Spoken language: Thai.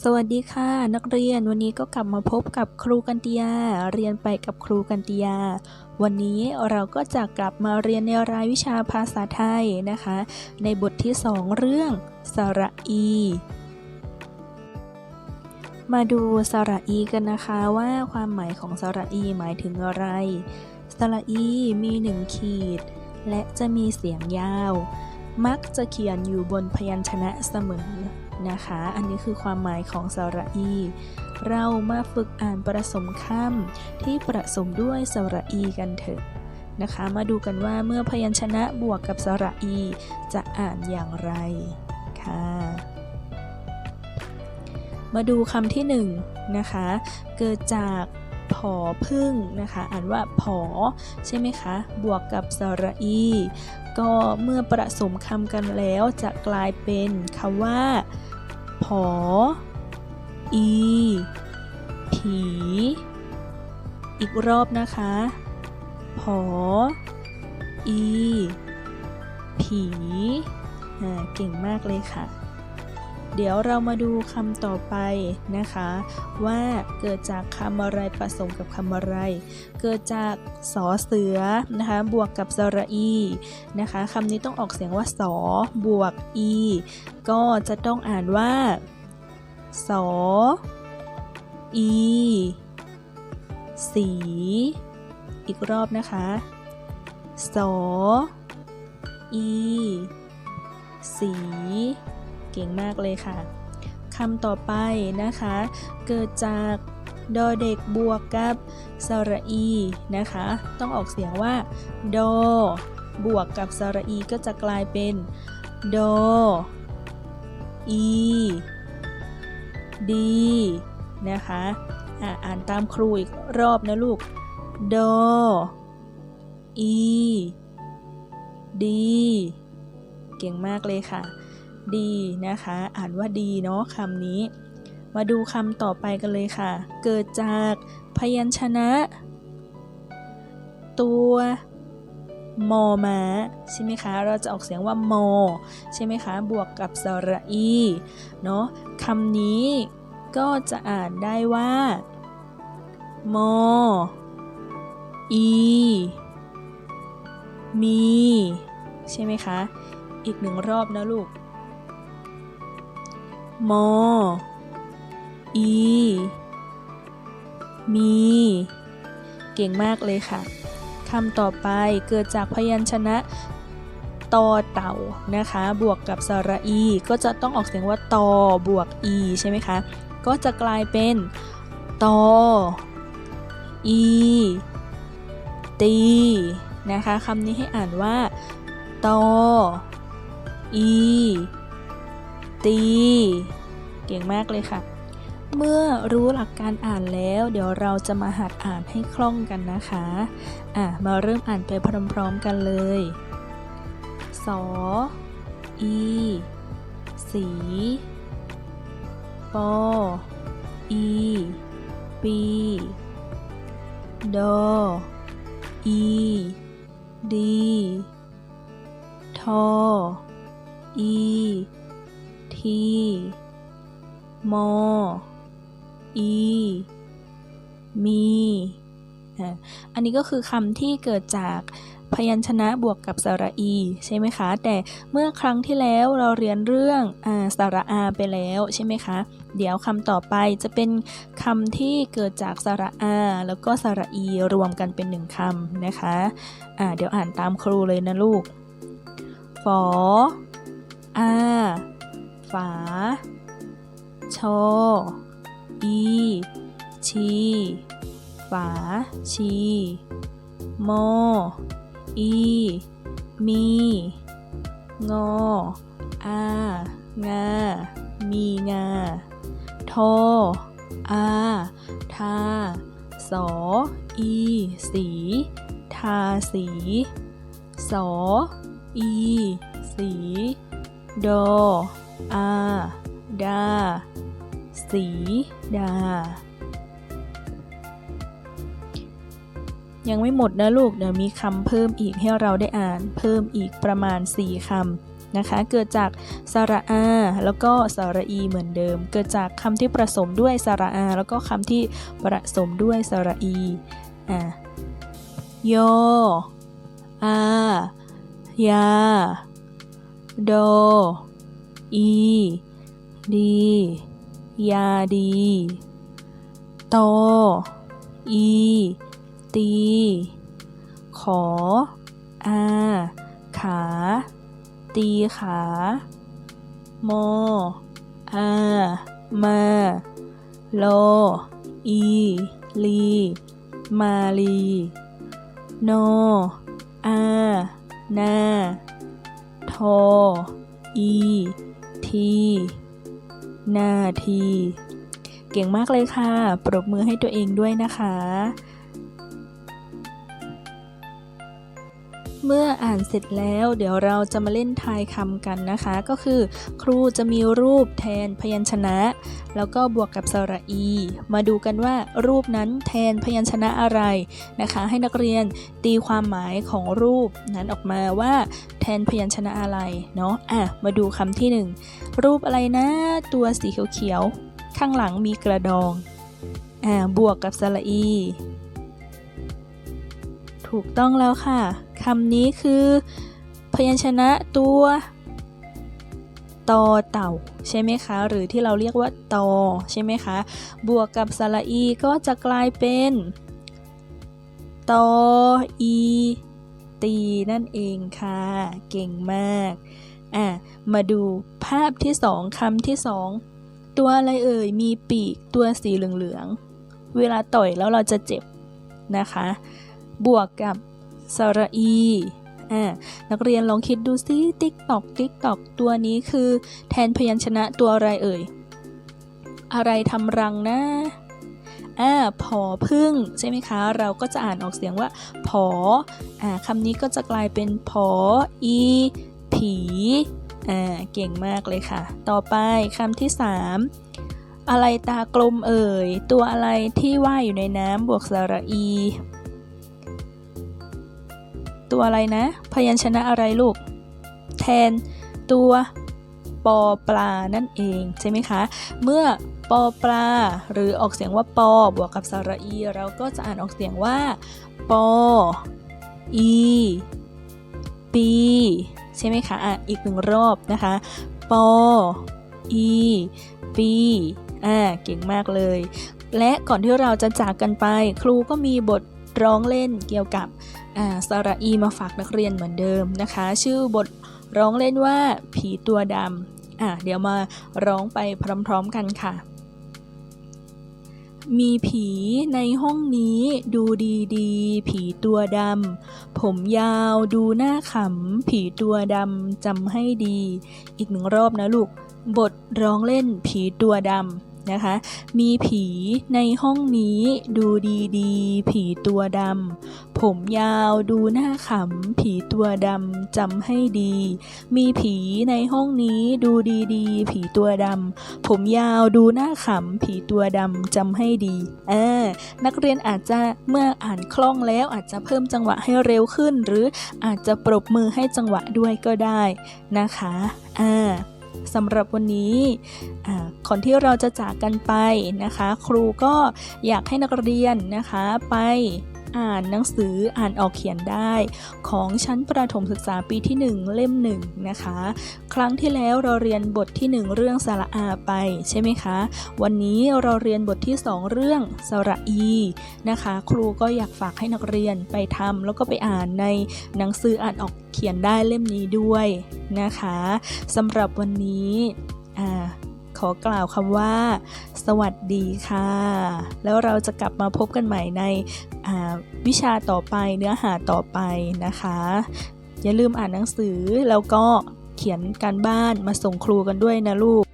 สวัสดีค่ะ นักเรียนวันนี้ก็กลับมาพบกับครูกันติยา เรียนไปกับครูกันติยา วันนี้เราก็จะกลับมาเรียนในรายวิชาภาษาไทยนะคะ ในบทที่สองเรื่อง สระอี มาดูสระอีกันนะคะว่าความหมายของสระอีหมายถึงอะไร สระอีมีหนึ่งขีด และจะมีเสียงยาว มักจะเขียนอยู่บนพยัญชนะเสมอ นะคะ อันนี้คือความหมายของสระอี เรามาฝึกอ่านประสมคำที่ประสมด้วยสระอีกันเถอะนะคะ มาดูกันว่าเมื่อพยัญชนะบวกกับสระอี จะอ่านอย่างไรค่ะ มาดูคำที่หนึ่งนะคะ เกิดจากผอพึ่งนะคะ อ่านว่าผอ ใช่ไหมคะ บวกกับสระอี ก็เมื่อประสมคำกันแล้วจะกลายเป็นคำว่า ผอ อี ผี อีกรอบนะคะ ผอ อี ผี เก่งมากเลยค่ะ เดี๋ยวเรามาดูคำต่อไปนะคะ ว่าเกิดจากคำอะไรผสมกับคำอะไร เกิดจากสอเสือนะคะบวกกับสระอีนะคะคำนี้ต้องออกเสียงว่าสอบวกอีก็จะต้องอ่านว่าสออีสี อีกรอบนะคะสออีสี เก่งมากเลยค่ะคำต่อไปนะคะ เกิดจากดอเด็กบวกกับสระอีนะคะ ต้องออกเสียงว่าดอบวกกับสระอีก็จะกลายเป็นดออีดีนะคะอ่อ่านตามครูอีกรอบนะลูกดออีดี เก่งมากเลยค่ะ ดีนะคะ อ่านว่าดีเนาะคำนี้ มาดูคำต่อไปกันเลยค่ะ เกิดจากพยัญชนะ ตัวมอมาใช่ไหมคะ เราจะออกเสียงว่ามอใช่ไหมคะ บวกกับสระอีเนาะคำนี้ก็จะอ่านได้ว่ามออีมี ใช่ไหมคะ อีกหนึ่งรอบนะลูก มอ อี มี เก่งมากเลยค่ะคำต่อไปเกิดจากพยัญชนะตอเต่านะคะ บวกกับสระอี ก็จะต้องออกเสียงว่าตอบวกอีใช่ไหมคะ ก็จะกลายเป็นตออีตีนะคะคำนี้ให้อ่านว่าตออี ตี เก่งมากเลยค่ะ เมื่อรู้หลักการอ่านแล้ว เดี๋ยวเราจะมาหัดอ่านให้คล่องกันนะคะอะมาเริ่มอ่านไปพร้อมๆกันเลยสออีสีปออีปีดออีดีทออี ทีมอ อีมี อันนี้ก็คือคำที่เกิดจากพยัญชนะบวกกับสระอี ใช่ไหมคะ แต่เมื่อครั้งที่แล้วเราเรียนเรื่องอสระอาไปแล้วใช่ไหมคะ เดี๋ยวคำต่อไปจะเป็นคำที่เกิดจากสระอา แล้วก็สระอีรวมกันเป็นหนึ่งคำนะคะอ่าเดี๋ยวอ่านตามครูเลยนะลูก ฝออา ฝา ชอ อี ชี ฝา ชี มอ อี มี งอ อา งา มีงา ทอ อา ทา สอ อี สี ทาสี สอ อี สี ดอ อาดา สีดา ยังไม่หมดนะลูก เดี๋ยวมีคำเพิ่มอีกให้เราได้อ่าน เพิ่มอีกประมาณ 4คนะคะ เกิดจากสระอา แล้วก็สระอีเหมือนเดิม เกิดจากคำที่ผสมด้วยสระอา แล้วก็คำที่ผสมด้วยสระอีอ่ายอายา โด อี ดี ยาดี โต อี ตี ขอ อา ขา ตีขามออามาโล อี ลี มาลี โน อา นาโทอี ทีนาที่ เก่งมากเลยค่ะ ปรบมือให้ตัวเองด้วยนะคะ เมื่ออ่านเสร็จแล้วเดี๋ยวเราจะมาเล่นทายคำกันนะคะ ก็คือ ครูจะมีรูปแทนพยัญชนะ แล้วก็บวกกับสระอี มาดูกันว่ารูปนั้นแทนพยัญชนะอะไรนะคะ ให้นักเรียนตีความหมายของรูปนั้นออกมาว่าแทนพยัญชนะอะไรเนาะอะมาดูคำที่หนึ่งรูปอะไรนะ ตัวสีเขียวๆข้างหลังมีกระดองอ่าบวกกับสระอี ถูกต้องแล้วค่ะ คำนี้คือ พยัญชนะตัวตอเต่าใช่ไหมคะ หรือที่เราเรียกว่าตอใช่ไหมคะ บวกกับสระอีก็จะกลายเป็นตออีตีนั่นเองค่ะ เก่งมากอะมาดูภาพที่สองคำที่สองตัวอะไรเอ่ย มีปีกตัวสีเหลืองๆ เวลาต่อยแล้วเราจะเจ็บนะคะ บวกกับ สระอีนักเรียนลองคิดดูซิติ๊กตอกติ๊กตอกตัวนี้คือ แทนพยัญชนะตัวอะไรเอ่ย อะไรทำรังนะอ่าผอพึ่งใช่ไหมคะ เราก็จะอ่านออกเสียงว่า ผออ่าคำนี้ก็จะกลายเป็นผออี ผีอ่าเก่งมากเลยค่ะ ต่อไปคำที่สามอะไรตากลมเอ่ย ตัวอะไรที่ว่ายอยู่ในน้ำบวกสระอี ตัวอะไรนะ พยัญชนะอะไรลูก แทนตัวปอปลานั่นเองใช่ไหมคะ เมื่อปอปลา หรือออกเสียงว่าปอบวกกับสระอี เราก็จะอ่านออกเสียงว่าปออีปีใช่ไหมคะอะอีกหนึ่งรอบนะคะปออีปีอ่าเก่งมากเลย และก่อนที่เราจะจากกันไป ครูก็มีบท ร้องเล่นเกี่ยวกับอ่าสระอีมาฝากนักเรียนเหมือนเดิมนะคะ ชื่อบทร้องเล่นว่าผีตัวดำอะเดี๋ยวมาร้องไปพร้อมๆกันค่ะ มีผีในห้องนี้ดูดีๆ ผีตัวดำผมยาวดูหน้าขำผีตัวดำจำให้ดี อีกหนึ่งรอบนะลูก บทร้องเล่นผีตัวดำ นะคะ มีผีในห้องนี้ดูดีๆ ผีตัวดำ ผมยาวดูหน้าขำ ผีตัวดำจำให้ดี มีผีในห้องนี้ดูดีๆ ผีตัวดำ ผมยาวดูหน้าขำ ผีตัวดำจำให้ดีเออนักเรียนอาจจะเมื่ออ่านคล่องแล้วอาจจะเพิ่มจังหวะให้เร็วขึ้น หรืออาจจะปรบมือให้จังหวะด้วยก็ได้นะคะอ่า สำหรับวันนี้ก่อนที่เราจะจากกันไปนะคะ ครูก็อยากให้นักเรียนนะคะไป อ่านหนังสืออ่านออกเขียนได้ ของชั้นประถมศึกษาปีที่ 1 เล่ม1นะคะ ครั้งที่แล้วเราเรียนบทที่ 1 เรื่องสระอาไปใช่ไหมคะ วันนี้เราเรียนบทที่ 2 เรื่องสระอีนะคะ ครูก็อยากฝากให้นักเรียนไปทำแล้วก็ไปอ่านในหนังสืออ่านออกเขียนได้เล่มนี้ด้วยนะคะสำหรับวันนี้อ่าขอกล่าวคำว่า สวัสดีค่ะ แล้วเราจะกลับมาพบกันใหม่ในวิชาต่อไปเนื้อหาต่อไปนะคะ อย่าลืมอ่านหนังสือแล้วก็เขียนการบ้านมาส่งครูกันด้วยนะลูก